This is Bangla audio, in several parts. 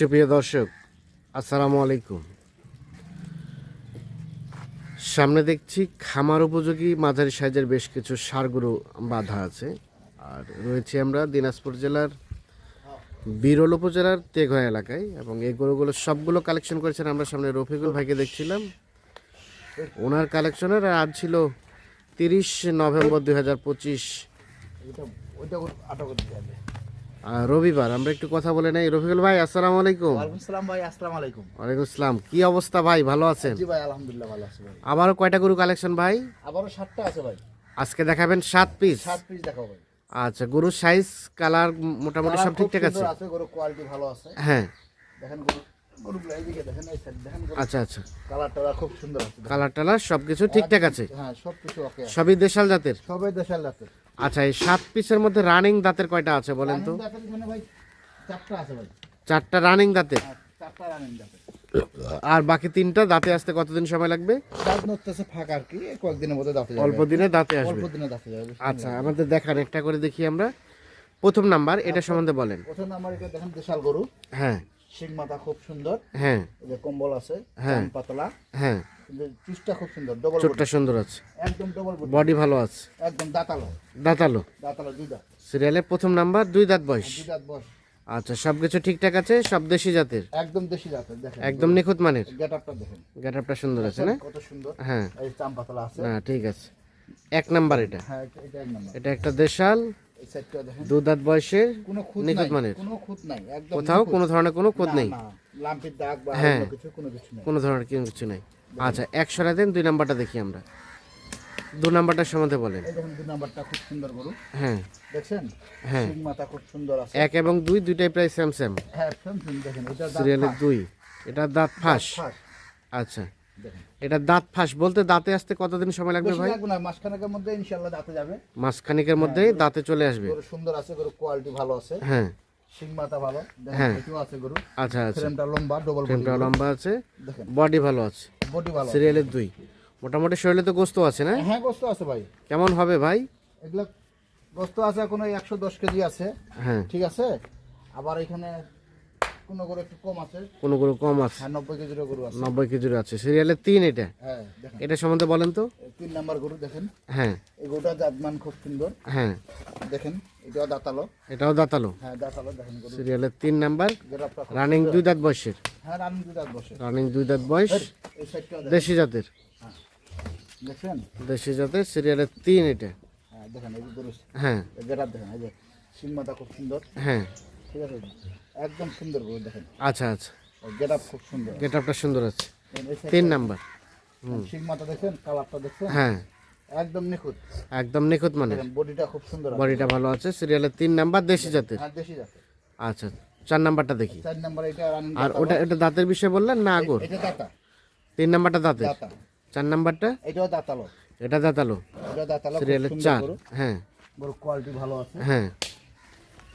সুপ্রিয় দর্শক, আসসালামু আলাইকুম। সামনে দেখছি খামার উপযোগী মাঝারি সাইজের বেশ কিছু সারগুলো বাঁধা আছে। আর রয়েছে আমরা দিনাজপুর জেলার বিরল উপজেলার তেঘয়া এলাকায় এবং এই গরুগুলো সবগুলো কালেকশন করেছেন আমরা সামনে রফিকুল ভাইকে দেখছিলাম। ওনার কালেকশনের আজ ছিল তিরিশ নভেম্বর দুই হাজার পঁচিশ। রবিবার আমরা একটু কথা বলে নেই। রফিকুল ভাই আসসালামু আলাইকুম। ওয়ালাইকুম ভাই আসসালামু আলাইকুম। ওয়ালাইকুম আসসালাম। কি অবস্থা ভাই? ভালো আছেন? জি ভাই আলহামদুলিল্লাহ ভালো আছি ভাই। আবারও কয়টা গরু কালেকশন ভাই? আবারও সাতটা আছে ভাই। আজকে দেখাবেন সাত পিস সাত পিস দেখাও ভাই। আচ্ছা গরুর সাইজ কালার মোটামুটি সব ঠিকঠাক আছে? আছে গরু কোয়ালিটি ভালো আছে। হ্যাঁ। দেখেন গরু আচ্ছা আচ্ছা। কালার টালার খুব সুন্দর আছে। কালার টালার সব কিছু ঠিকঠাক আছে? হ্যাঁ আছে। সবই দেশাল জাতের? সবই দেশাল জাতের। আচ্ছা এই সাত পিসের মধ্যে রানিং দাঁতের কয়টা আছে বলেন তো? চারটা আছে ভাই। চারটা রানিং দাঁতের হ্যাঁ, চারটা রানিং আর বাকি তিনটা দাঁতে আসতে কতদিন সময় লাগবে? দাঁত নড়তেছে ফাঁকা আর কি কয়েকদিনের মধ্যে দাঁতে যাবে। অল্প দিনে দাঁতে আসবে। অল্প দিনে দাঁতে যাবে। আচ্ছা আমাদের দেখান একটা করে দেখি আমরা। প্রথম নাম্বার এটা সম্বন্ধে বলেন। প্রথম আমার এটা দেখেন দেশাল গরু। হ্যাঁ। শিং মাথা খুব সুন্দর। হ্যাঁ। যে কম্বল আছে হ্যাঁ। পাতলা। হ্যাঁ। চুষটা খুব সুন্দর ডবল চোটটা সুন্দর আছে। একদম ডবল বডি ভালো আছে। একদম দাঁতালো। দাঁতালো। দাঁতালো দুই দাঁত। সিরিয়ালের প্রথম নাম্বার দুই দাঁত বয়স। দুই দাঁত বস আচ্ছা সব কিছু ঠিকঠাক আছে? সব দেশি জাতের? একদম দেশি জাতের দেখেন। একদম নিখুঁত মানের? গেট আপটা দেখেন। গেটআপটা সুন্দর আছে না? কত সুন্দর। হ্যাঁ। এই চাম পাতলা আছে। না ঠিক আছে। এক নাম্বার এটা। হ্যাঁ এটা এক নম্বর। এটা একটা দেশাল। এই দু দাঁত বয়সের কোনো খুঁত নিখুঁত মানের। কোনো খুঁত নাই একদম কোথাও কোনো ধরনের কোনো খোঁজ নেই। লাম্পির দাগ বা হ্যাঁ। কিছু কোনো কিছু নেই। কোনো ধরনের কিছু নেই। আচ্ছা একশো দেন দুই নাম্বারটা দেখি আমরা। দু নাম্বারটার সম্বন্ধে বলেন। এই নাম্বারটা খুব সুন্দর গরু। হ্যাঁ। দেখছেন? হ্যাঁ। মাথা খুব সুন্দর আছে। এক এবং দুই দুইটাই প্রায় সেম সেম হ্যাঁ শুনছেন দেখেন এটা সিরিয়ালের দুই। এটা দাঁত ফাঁস। আচ্ছা। এটা দাঁত ফাঁস বলতে দাঁতে আসতে কতদিন সময় লাগবে ভাই? লাগবে না মাসখানেকের মধ্যে ইনশাল্লাহ দাঁতে যাবে। মাসখানিকের মধ্যেই দাঁতে চলে আসবে। গরু সুন্দর আছে গরু কোয়ালিটি ভালো আছে। হ্যাঁ। শিং মাথা ভালো দেখেন হ্যাঁ। এটিও আছে গরু আচ্ছা আচ্ছা। ফ্রেমটা লম্বা ডবল ফ্রেমটা লম্বা আছে দেখেন। বডি ভালো আছে। বডি ভালো সিরিয়ালের দুই। মোটামুটি শরীরে তো গোস্ত আছে না? হ্যাঁ গোস্ত আছে ভাই। কেমন হবে ভাই? এগুলো গোস্ত আছে কোনো একশো দশ কেজি আছে। হ্যাঁ। ঠিক আছে? আবার এখানে কোনো গরু একটু কম আছে? কোনো গরু কম আছে? হ্যাঁ নব্বই কেজিরও গরু আছে। নব্বই কেজির আছে। সিরিয়ালের তিন এটা? হ্যাঁ দেখেন। এটা সম্বন্ধে বলেন তো। তিন নাম্বার গরু দেখেন। হ্যাঁ। এই গরুটা জাতমান খুব সুন্দর। হ্যাঁ। দেখেন এটাও দাঁতালো। এটাও দাঁতালো? হ্যাঁ দাঁতালো দেখেন গরু। সিরিয়ালের তিন নাম্বার। রানিং দুই দাঁত বয়সের? হ্যাঁ রানিং দুই দাঁত বসে রানিং দুই দাঁত বয়স? এই সাইডটা দেশি জাতের? দেখছেন? দেশি জাতের সিরিয়ালের তিন এটা? হ্যাঁ দেখেন এই গরু। হ্যাঁ। গেরাপ দেখেন এই যে শিং খুব সুন্দর। হ্যাঁ। ঠিক আছে? একদম সুন্দর গরু দেখেন। আচ্ছা আচ্ছা। গেরাপ খুব সুন্দর গেট আপটা সুন্দর আছে। তিন নাম্বার। শিং মাথা দেখেন কালারটা দেখছেন হ্যাঁ। একদম নিখুঁত। একদম নিখুঁত মানে? বডিটা খুব সুন্দর বডিটা ভালো আছে। সিরিয়ালের তিন নাম্বার দেশি জাতের। হ্যাঁ দেশি জাতের। আচ্ছা চার নাম্বারটা দেখি। চার নাম্বার এটা আর ওটা এটা দাঁতের বিষয়ে বললেন না আগর? এটা দাতা। তিন নাম্বারটা দাঁতের। দাতা। চার নাম্বারটা? এটাও দাতালো। এটা দাঁতালো। এটা দাতালো সিরিয়ালের চার। হ্যাঁ। গরু কোয়ালিটি ভালো আছে। হ্যাঁ।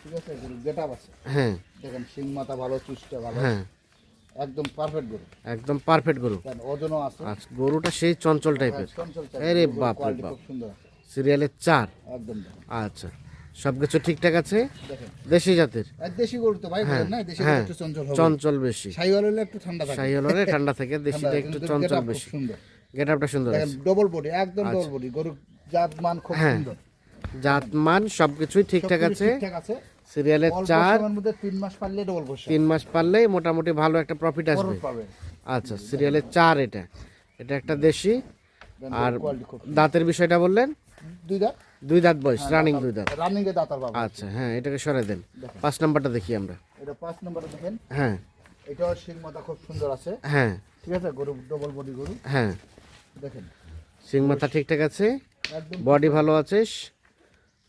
ঠিক আছে? গরু গেটআপ আছে। হ্যাঁ। দেখেন শিং মাথা ভালো চুষটা ভালো। হ্যাঁ। একদম পারফেক্ট গরু। একদম পারফেক্ট গরু। ওজনও আছে। আচ্ছা গরুটা সেই চঞ্চল টাইপের চঞ্চল আরে বাপ। রে বাপ। সিরিয়ালের চার। একদম আচ্ছা। সব কিছু ঠিকঠাক আছে? দেশি জাতের? দেশি গরু তো ভাই বলেন না দেশি হ্যাঁ। একটু চঞ্চল হবে। চঞ্চল বেশি। হলে একটু ঠান্ডা থাকে। হলরে ঠান্ডা থাকে দেশিটা একটু চঞ্চল বেশি। সুন্দর। সুন্দর আছে। ডবল বডি একদম ডবল বডি গরু জাত মান খুব হ্যাঁ, সুন্দর। জাত মান সবকিছুই ঠিকঠাক আছে। ঠিকঠাক আছে। সিরিয়ালের চার তিন মাস পারলে ডবল তিন মাস পারলেই মোটামুটি ভালো একটা প্রফিট আসবে। আচ্ছা সিরিয়ালের চার এটা। এটা একটা দেশি। আর দাঁতের বিষয়টা বললেন? দুই দাঁত? দুই দাঁত বয়স রানিং দুই দাঁত। রানিং এ দাঁতার পাবে আচ্ছা হ্যাঁ এটাকে সরে দেন। পাঁচ নাম্বারটা দেখি আমরা। এটা পাঁচ নম্বরে দেখেন। হ্যাঁ। এটাও শিং মাথা খুব সুন্দর আছে। হ্যাঁ। ঠিক আছে গরু ডবল বডি গরু। হ্যাঁ। দেখেন। সিং মাথা ঠিকঠাক আছে। বডি ভালো আছে।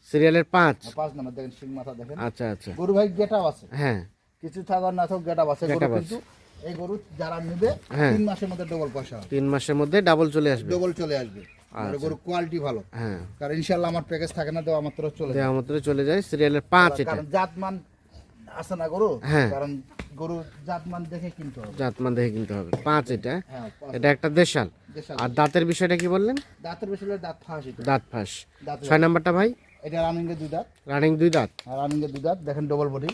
সিরিয়ালের পাঁচ। পাঁচ নম্বর দেখেন শিং মাথা দেখেন। আচ্ছা আচ্ছা। গরু ভাই গেটাও আছে। হ্যাঁ। কিছু থাকার না থাক গেটাও আছে। গরু কিন্তু এই গরু যারা নেবে হ্যাঁ। তিন মাসের মধ্যে ডবল পয়সা তিন মাসের মধ্যে ডাবল চলে আসবে। ডবল চলে আসবে। আর গরু কোয়ালিটি ভালো। হ্যাঁ। কারণ ইনশাল্লাহ আমার প্যাকেজ থাকে না দেওয়া মাত্র চলে যায়। দেওয়া মাত্র চলে যায় সিরিয়ালের পাঁচ এটা। কারণ জাতমান আছে না গরু? হ্যাঁ। কারণ গরু জাতমান দেখে কিনতে হবে। জাতমান দেখে কিনতে হবে। পাঁচ এটা। হ্যাঁ এটা একটা দেশাল। দেশাল। আর দাঁতের বিষয়টা কি বললেন? দাঁতের বিষয়টা দাঁত ফাঁস দাঁত ফাঁস। দাঁত ছয় নাম্বারটা ভাই? এটা রানিং এর দুই দাঁত। রানিং দুই দাঁত? আর রানিং এর দুই দাঁত। দেখেন ডবল বডি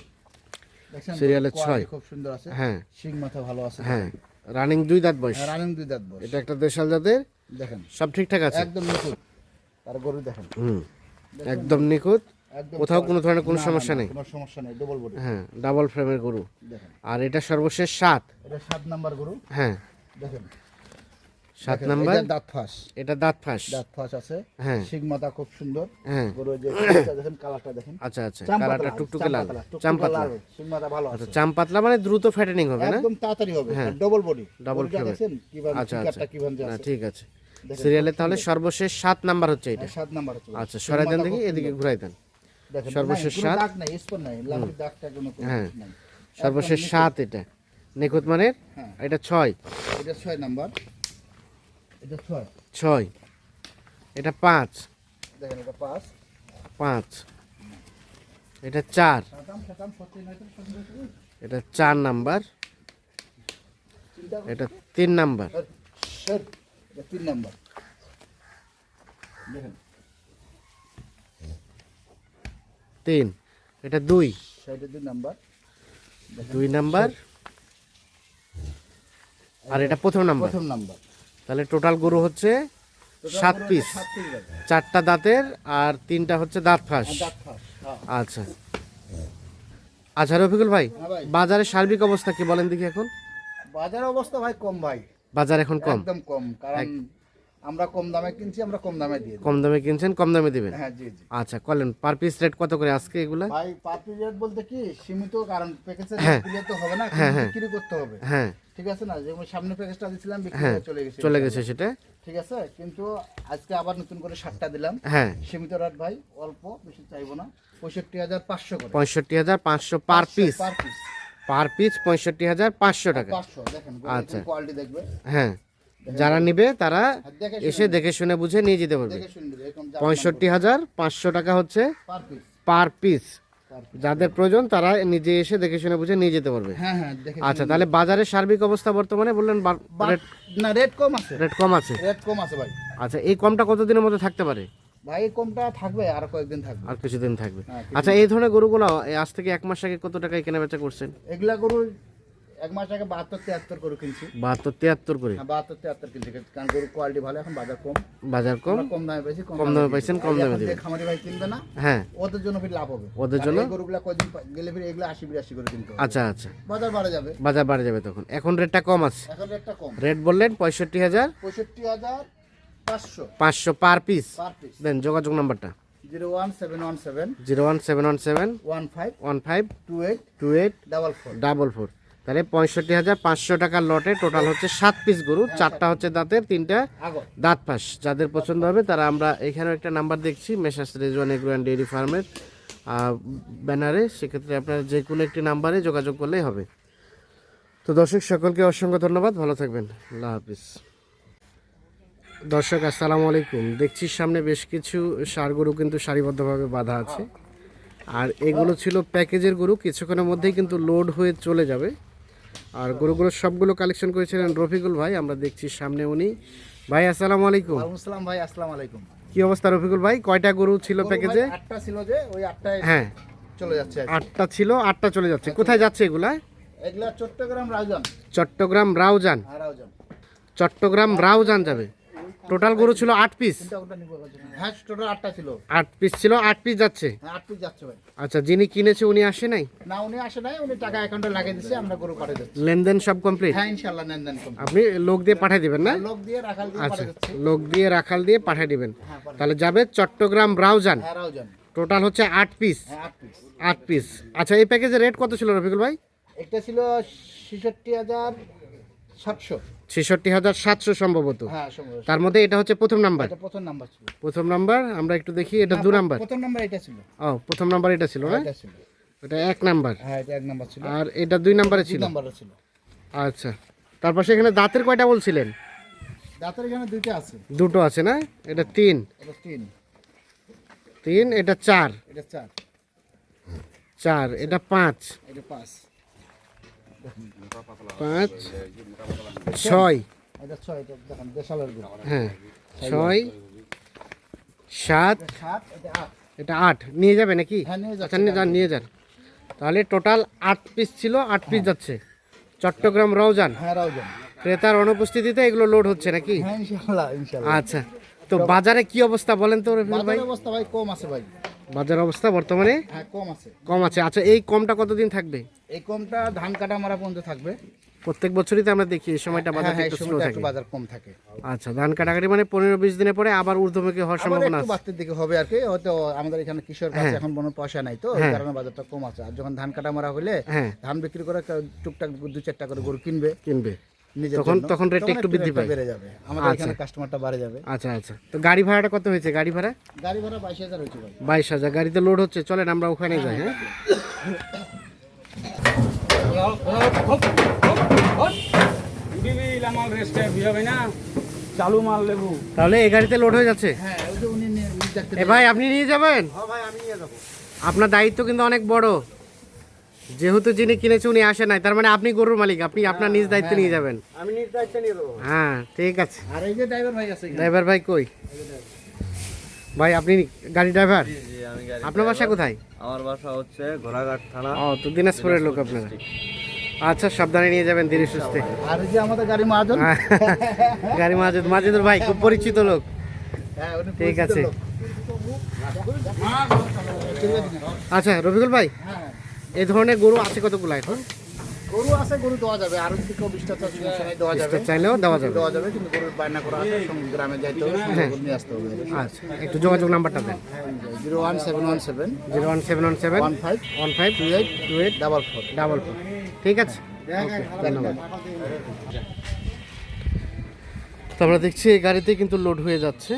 দেখছেন? সিরিয়ালের quality ছয়। খুব সুন্দর আছে। হ্যাঁ। শিং মাথা ভালো আছে। হ্যাঁ। রানিং দুই দাঁত বয়স। রানিং দুই দাঁত বয়স। এটা একটা দেশাল জাতের? দেখেন। সব ঠিকঠাক আছে? একদম নিখুঁত। তার গরু দেখেন। হুম। একদম নিখুঁত। কোথাও কোনো ধরনের কোনো সমস্যা নেই। কোনো সমস্যা নেই। ডবল বডি হ্যাঁ ডাবল ফ্রেমের গরু। দেখেন। আর এটা সর্বশেষ সাত। এটা সাত নাম্বার গরু। হ্যাঁ। দেখেন। সাত নাম্বার? দাঁত ফাঁস। এটা দাঁত ফাঁস। দাঁত ফাঁস আছে। হ্যাঁ। শিং মাথা খুব সুন্দর। হ্যাঁ। গরু যে দেখেন কালারটা দেখেন। আচ্ছা আচ্ছা। কালারটা টুকটুকে লাল। পাতলা, টুকটুকে চাম পাতলা লাল, শিং মাথা ভালো আছে। আচ্ছা চাম মানে দ্রুত ফ্যাটেনিং হবে না? একদম তাড়াতাড়ি হবে। Double body frame। দেখেন কীভাবে আচ্ছা আচ্ছা। না, আছে। ঠিক আছে। সিরিয়ালে তাহলে সর্বশেষ সাত নাম্বার হচ্ছে এটা। হ্যাঁ, সাত নাম্বার আছে আচ্ছা সরাই দেন দেখি এদিকে ঘুরাই দেন। সর্বশেষ সাত। দাগ নাই নাই। দাগটা কোনো কোনো হ্যাঁ। সর্বশেষ সাত এটা। নিখুঁত মানের? হ্যাঁ। এটা ছয়। এটা ছয় নাম্বার। এটা ছয়। ছয়। এটা পাঁচ। দেখেন এটা পাঁচ। পাঁচ। এটা চার। এটা চার নাম্বার। এটা তিন নাম্বার। তিন নাম্বার। দেখেন। তিন। এটা দুই। দুই নাম্বার। দুই নাম্বার। আর এটা প্রথম নাম্বার। প্রথম নাম্বার। তাহলে টোটাল গরু হচ্ছে সাত পিস। চারটা দাঁতের আর তিনটা হচ্ছে দাঁত ফাঁস। হ্যাঁ। আচ্ছা। আচ্ছা রফিকুল ভাই হ্যাঁ ভাই। বাজারের সার্বিক অবস্থা কি বলেন দেখি এখন? বাজার অবস্থা ভাই কম ভাই। বাজার এখন কম? একদম কম কারণ আমরা কম দামে কিনছি আমরা কম দামে দিয়ে কম দামে কিনছেন কম দামে দিবেন? হ্যাঁ জি জি। আচ্ছা কলেন পার পিস রেট কত করে আজকে এগুলা? ভাই পাপড়ি রেট বলতে কি সীমিত কারণ প্যাকেজে হ্যাঁ। দিলে তো হবে না হ্যাঁ, হ্যাঁ। বিক্রি করতে হবে। হ্যাঁ। ঠিক আছে না? যেমন সামনে প্যাকেজটা দিছিলাম বিক্রি চলে গেছে। চলে গেছে সেটা। ঠিক আছে? কিন্তু আজকে আবার নতুন করে সাতটা দিলাম। হ্যাঁ। সীমিত রেট ভাই অল্প বেশি চাইব না। পঁয়ষট্টি হাজার পাঁচশো করে। পঁয়ষট্টি হাজার পাঁচশো per piece per piece per piece পঁয়ষট্টি হাজার পাঁচশো টাকা। পাঁচশো দেখেন আচ্ছা। কোয়ালিটি দেখবে। হ্যাঁ। যারা নিবে তারা এসে দেখে শুনে বুঝে নিয়ে যেতে পারবে। পঁয়ষট্টি হাজার পাঁচশো টাকা হচ্ছে পার পিস। যাদের প্রয়োজন তারা নিজে এসে দেখে শুনে বুঝে নিয়ে যেতে পারবে। হ্যাঁ হ্যাঁ আচ্ছা তাহলে বাজারের সার্বিক অবস্থা বর্তমানে বললেন না রেট কম আছে। রেট কম আছে। রেট কম আছে ভাই। আচ্ছা এই কমটা কতদিনের মধ্যে থাকতে পারে? ভাই এই কমটা থাকবে আর কয়েকদিন থাকবে। আর কিছুদিন থাকবে। হ্যাঁ, আচ্ছা এই ধরনের গরুগুলো আজ থেকে এক মাস আগে কত টাকায় কেনা বেচা করছেন? এগুলা গরু এক মাস আগে বাহাত্তর তিয়াত্তর করে কিনছি। বাহাত্তর তিয়াত্তর করে? হ্যাঁ বাহাত্তর তিয়াত্তর কিনছি। কারণ গরুর কোয়ালিটি ভালো এখন বাজার কম। বাজার কম? কম দামে পেয়েছি কম দামে পাইছেন, কম দামে দিবেন। খামারি ভাই কিনবে না হ্যাঁ। ওদের জন্য ফির লাভ হবে। ওদের জন্য? গরুগুলা পা- গেলে ফির এগুলো আশি বিরাশি করে কিনতে আচ্ছা আচ্ছা। বাজার বাড়ে যাবে। বাজার বাড়ে যাবে তখন। এখন রেটটা কম আছে? এখন রেটটা কম। রেট বললেন পঁয়ষট্টি হাজার? পঁয়ষট্টি হাজার পাঁচশো। পাঁচশো পার পিস পার পিস দেন যোগাযোগ নাম্বারটা। Zero one seven one seven zero one seven one seven one five one five two eight two eight double four. Double four. তাহলে পঁয়ষট্টি হাজার পাঁচশো টাকার লটে টোটাল হচ্ছে সাত পিস গরু চারটা হচ্ছে দাঁতের তিনটা দাঁত পাস যাদের পছন্দ হবে তারা আমরা এখানেও একটা নাম্বার দেখছি Messrs Rezwan agro and dairy ফার্মের ব্যানারে। সেক্ষেত্রে আপনারা যে কোনো একটি নাম্বারে যোগাযোগ করলেই হবে। তো দর্শক সকলকে অসংখ্য ধন্যবাদ। ভালো থাকবেন। আল্লাহ হাফিজ। দর্শক আসসালামু আলাইকুম। দেখছি সামনে বেশ কিছু সার গরু কিন্তু সারিবদ্ধভাবে বাঁধা আছে। আর এগুলো ছিল প্যাকেজের গরু কিছুক্ষণের মধ্যেই কিন্তু লোড হয়ে চলে যাবে। আর গরুগুলো সবগুলো কালেকশন করেছিলেন রফিকুল ভাই আমরা দেখছি সামনে উনি। ভাই আসসালামু আলাইকুম। আসসালাম ভাই আসসালামু আলাইকুম। কি অবস্থা রফিকুল ভাই? কয়টা গরু ছিল প্যাকেজে? আটটা ছিল যে ওই আটটায় হ্যাঁ। চলে যাচ্ছে আটটা ছিল আটটা চলে যাচ্ছে। কোথায় যাচ্ছে এগুলা? এগুলা চট্টগ্রাম রাউজান। চট্টগ্রাম রাউজান। হ্যাঁ রাউজান। চট্টগ্রাম রাউজান যাবে। টোটাল গরু ছিল আট পিস হ্যাঁ টোটাল আটটা ছিল। আট পিস ছিল আট পিস যাচ্ছে? হ্যাঁ আট পিস যাচ্ছে ভাই। আচ্ছা যিনি কিনেছে উনি আসে নাই? না উনি আসে নাই উনি টাকা অ্যাকাউন্টে লাগিয়ে দিছে আমরা গরু পাঠিয়ে দিচ্ছি। লেনদেন সব কমপ্লিট হ্যাঁ ইনশাল্লাহ নেন দেন কম আপনি লোক দিয়ে পাঠিয়ে দিবেন না? লোক দিয়ে রাখাল দিয়ে আচ্ছা লোক দিয়ে রাখাল দিয়ে পাঠিয়ে দিবেন। হ্যাঁ তাহলে যাবে চট্টগ্রাম রাউজান। হ্যাঁ রাউজান। টোটাল হচ্ছে আট পিস হ্যাঁ আট পিস আট পিস আচ্ছা এই প্যাকেজের রেট কত ছিল রফিকুল ভাই? একটা ছিল ছেষট্টি হাজার সাতশো। ছেষট্টি হাজার সাতশো সম্ভবত। হ্যাঁ তার মধ্যে এটা হচ্ছে প্রথম নাম্বার। প্রথম নাম্বার ছিল। প্রথম নাম্বার আমরা একটু দেখি এটা দু নাম্বার। প্রথম নাম্বার এটা ছিল। ও প্রথম নাম্বার এটা ছিল না? এটা এক নাম্বার। হ্যাঁ এটা এক নাম্বার ছিল। আর এটা দুই নাম্বারে ছিল? নাম্বার ছিল। আচ্ছা। তারপর সেখানে দাঁতের কয়টা বলছিলেন দাঁতের এখানে দুইটা আছে। দুটো আছে না? এটা তিন। এটা তিন। তিন এটা চার। এটা চার। চার এটা পাঁচ। এটা পাঁচ। পাঁচ ছয়। হ্যাঁ ছয়। সাত এটা আট। নিয়ে যাবে নাকি? হ্যাঁ আচ্ছা নিয়ে যান নিয়ে যান। তাহলে টোটাল আট পিস ছিল আট পিস যাচ্ছে। চট্টগ্রাম রওজান। হ্যাঁ রাউজান ক্রেতার অনুপস্থিতিতে এগুলো লোড হচ্ছে নাকি? হ্যাঁ আচ্ছা তো বাজারে কি অবস্থা বলেন তো ভাই? অবস্থা ভাই কম আছে ভাই। বাজার অবস্থা বর্তমানে? হ্যাঁ কম আছে। কম আছে। আচ্ছা এই কমটা কতদিন থাকবে? এই কমটা ধান কাটা মারা পর্যন্ত থাকবে। প্রত্যেক বছরই তো আমরা দেখি এই সময়টা হ্যাঁ বাজার হ্যাঁ একটু স্লো থাকে। বাজার কম থাকে। আচ্ছা ধান কাটাকাটি মানে পনেরো বিশ দিনের পরে আবার ঊর্ধ্বমুখী হওয়ার সম্ভাবনা একটু আছে। বাড়তির দিকে হবে আর কি। হয়তো আমাদের এখানে কিশোর কাছে এখন কোনো পয়সা নাই তো এই কারণে বাজারটা কম আছে। আর যখন ধান কাটা মারা হলে ধান বিক্রি করে টুকটাক দু চারটা করে গরু কিনবে। কিনবে। তখন- তখন রেটটা একটু বৃদ্ধি পায়। বেড়ে যাবে। আমাদের এখানে কাস্টমারটা বাড়ে যাবে। আচ্ছা আচ্ছা। তো গাড়ি ভাড়াটা কত হয়েছে গাড়ি ভাড়া? গাড়ি ভাড়া বাইশ হাজার হয়েছে ভাই। বাইশ হাজার। গাড়িতে লোড হচ্ছে। চলেন আমরা ওখানে যাই হ্যাঁ? চালু মাল লেবু তাহলে এই গাড়িতে লোড হয়ে যাচ্ছে? হ্যাঁ ওই যে উনি নিয়ে- এ ভাই আপনি নিয়ে যাবেন? হ্যাঁ ভাই আমি নিয়ে যাব। আপনার দায়িত্ব কিন্তু অনেক বড়। যেহেতু যিনি কিনেছে উনি আসে নাই তার মানে আপনি গরুর মালিক আপনি আপনার নিজ দায়িত্বে নিয়ে যাবেন। আমি নিজ দায়িত্ব নিয়ে দেবো হ্যাঁ ঠিক আছে। আর এই যে ড্রাইভার ভাই আছে ড্রাইভার ভাই কই? ভাই আপনি গাড়ি ড্রাইভার জি আমি গাড়ি আপনার বাসা কোথায়? আমার বাসা হচ্ছে ঘোড়াঘাট থানা ও তো দিনাজপুরের লোক আপনারা। আচ্ছা সাবধানে নিয়ে যাবেন ধীরে সুস্থে। আর এই যে আমাদের গাড়ি মহাজন? হ্যাঁ, গাড়ি মাজেদ মাজেদুর ভাই খুব পরিচিত লোক। হ্যাঁ ঠিক আছে। আচ্ছা রবিকুল ভাই? হ্যাঁ। এই ধরনের গরু আছে কতগুলো এখন? গরু আছে গরু দেওয়া যাবে। আর বিশটা দেওয়া যাবে। চাইলেও দেওয়া যাবে। দেওয়া যাবে কিন্তু গরুর বায়না করা গ্রামে যাইতে হবে নিয়ে আসতে হবে। আচ্ছা একটু যোগাযোগ নাম্বারটা দেন। Zero one seven one seven zero one seven one seven one five one five two eight two eight double four. Double four. ঠিক আছে? ধন্যবাদ। তো আমরা দেখছি এই গাড়িতে কিন্তু লোড হয়ে যাচ্ছে।